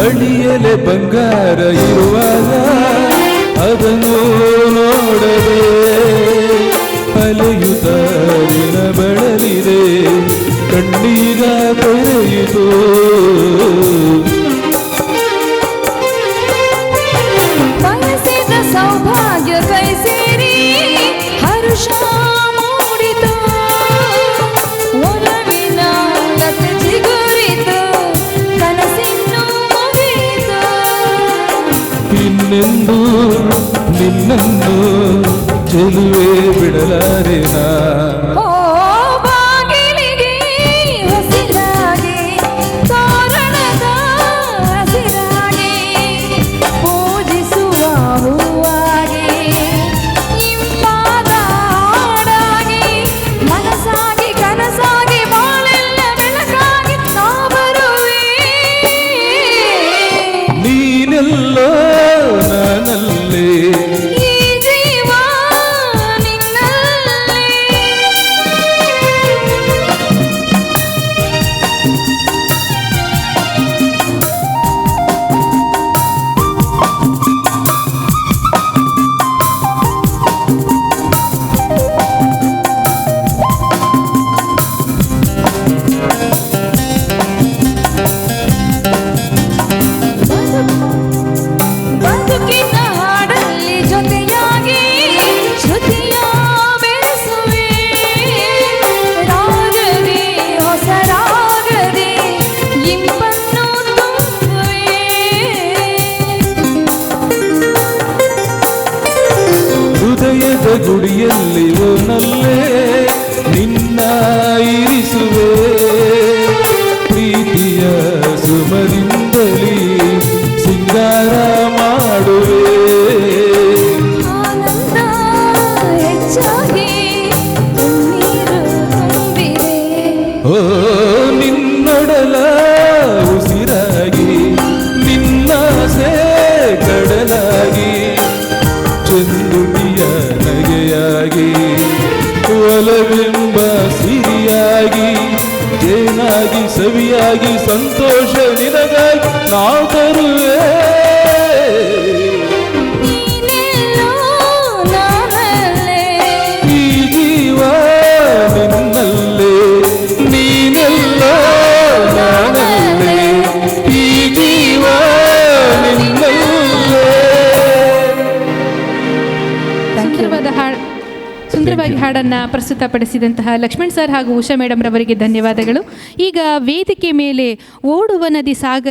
ಮಡಿಯಲೆ ಬಂಗಾರ ಇರುವಾಗ ಅದನ್ನು ನೋಡದೆ ಅಲೆಯುತ ದಿನ ಬಳಲಿದೆ ಕಣ್ಣೀರ ತೊರೆಯಿತು ನಿನ್ನೆಂದು ನಿನ್ನೆಂದು ಚೆಲುವೆ ಬಿಡಲ ಗುಡಿಯಲ್ಲಿಯೋ ನಲ್ಲೇ ನಿನ್ನ ಇರಿಸುವೆ ಪ್ರೀತಿಯ ಸುಮರಿಂದಲಿ ಸಿಂಗಾರ ಮಾಡುವೆ ಓ ಕಿವಿಯಾಗಿ ಸವಿಯಾಗಿ ಸಂತೋಷ ನಿನಗಾಗಿ ನಾವು ತರುವೆ ಸುಂದರವಾಗಿ ಹಾಡನ್ನು ಪ್ರಸ್ತುತಪಡಿಸಿದಂತಹ ಲಕ್ಷ್ಮಣ್ ಸರ್ ಹಾಗೂ ಉಷಾ ಮೇಡಮ್ರವರಿಗೆ ಧನ್ಯವಾದಗಳು. ಈಗ ವೇದಿಕೆ ಮೇಲೆ ಓಡುವ ನದಿ ಸಾಗರ